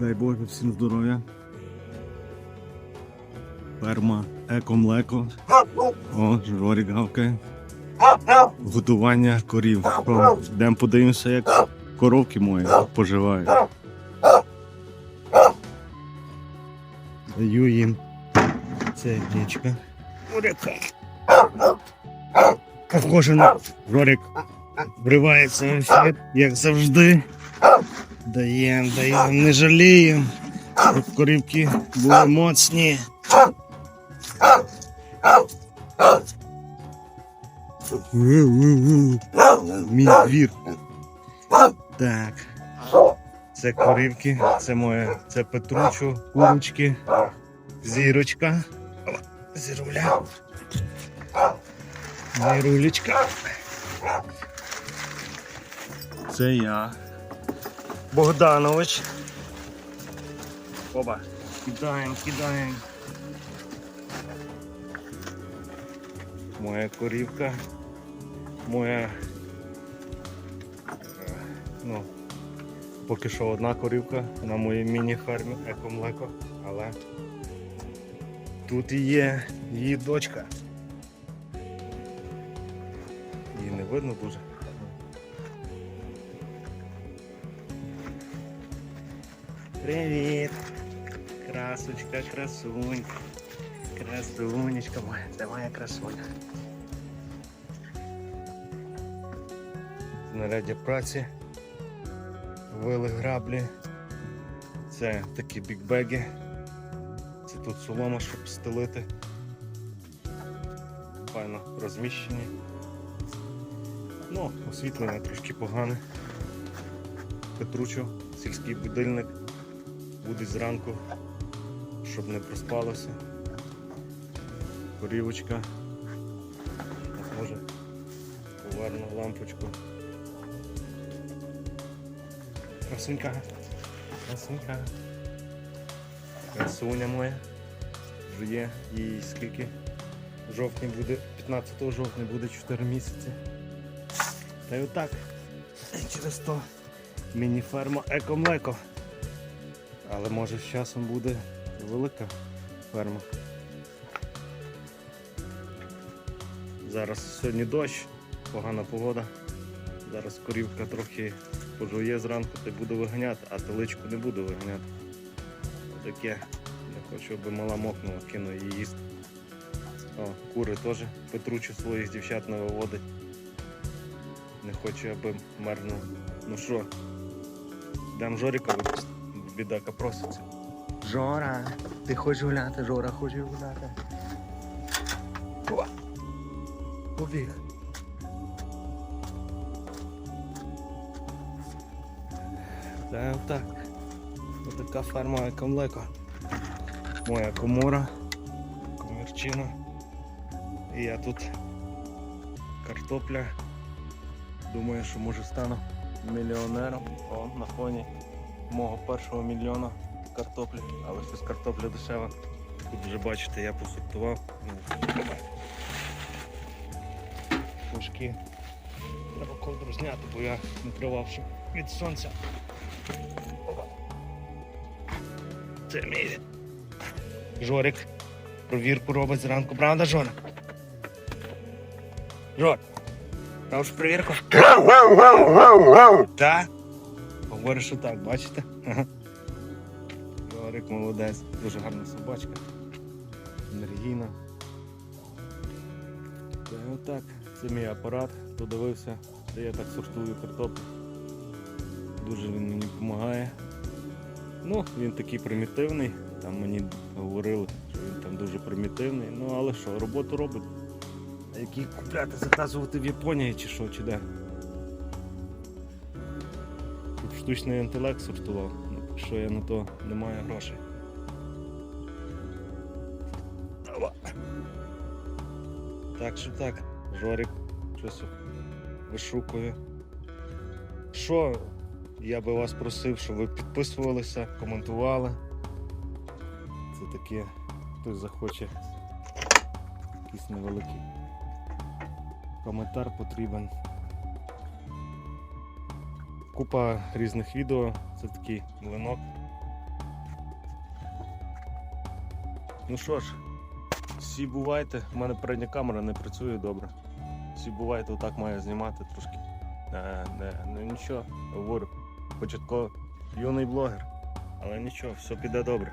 Дай Боже, всім здоров'я. Ферма Еко-млеко. О, Жорік гавкає. Годування корів. Йдемо подивимося, як коровки мої поживають. Даю їм. Це дічка. Похоже на Жорік вривається як завжди. Даєм, даєм, не жаліємо. Корівки були моцні. Мій двір. Так. Це корівки, це моє, це Петручо, курочки, зірочка. Зіруля. Зірулечка. Це я. Богданович. Оба. Кидаємо, кидаємо. Моя корівка. Моя. е, Ну, поки що одна корівка на моїй міні-фермі екомлеко, але тут є її дочка. Її не видно дуже. Привіт! Красочка, красунька. Красунечка моя, це моя красуня. Знаряддя праці. Вили граблі. Це такі бікбеги. Це тут солома, щоб стелити. Файно розміщені. Ну, освітлення трошки погане. Петручо, сільський будильник. Буде зранку, щоб не проспалося. Корівочка. Може, поверну лампочку. Красунька. Красунька. Красуня моя. Вже є їй скільки? Жовтні буде, 15 жовтня буде 4 місяці. Та й отак. Через то міні-ферма Еко-млеко. Але може з часом буде велика ферма. Зараз сьогодні дощ, погана погода. Зараз корівка трохи пожує зранку й буду виганяти, а теличку не буду виганяти. Таке. Не хочу, аби мала мокнула, кину її їсти. О, кури теж Петручу своїх дівчат не виводить. Не хочу, аби мерзнув. Ну що, дам Жоріка випустити. Бідака проситься. Жора, ти хочеш гуляти, Жора хоче гуляти. Побіг. Та так. Отака ферма Екомлеко. Моя комора, комірчина. І я тут картопля. Думаю, що може стану мільйонером. О, на фоні мого першого мільйона картоплі. Але щось картопля дешева. Тут вже бачите, я посортував. Ну, Пушки. Треба ковдру зняти, бо я накривавши від сонця. Опа. Це мій. Жорик. Провірку робить зранку, правда, Жора? Жор. Робиш провірку? Так? Говориш, що так, бачите? Ага. Молодець, дуже гарна собачка. Енергійна. Та отак. Це мій апарат, додивився, де я так сортую картоплю. Дуже він мені допомагає. Ну, він такий примітивний. Там мені говорили, що він там дуже примітивний. Ну але що, роботу робить. А який купляти, заказувати в Японії чи що, чи де? Штучний інтелект сортував. Що я на то не маю грошей. Так що так, Жорик щось вишукує. Що я би вас просив, щоб ви підписувалися, коментували. Це таке, хтось захоче якийсь невеликий коментар потрібен купа різних відео. Це такий млинок. Ну що ж, всі бувайте, У мене передня камера не працює добре. Всі бувайте, отак маю знімати трошки. Не, не, ну нічого, говорю. Початково юний блогер, але нічого, все піде добре.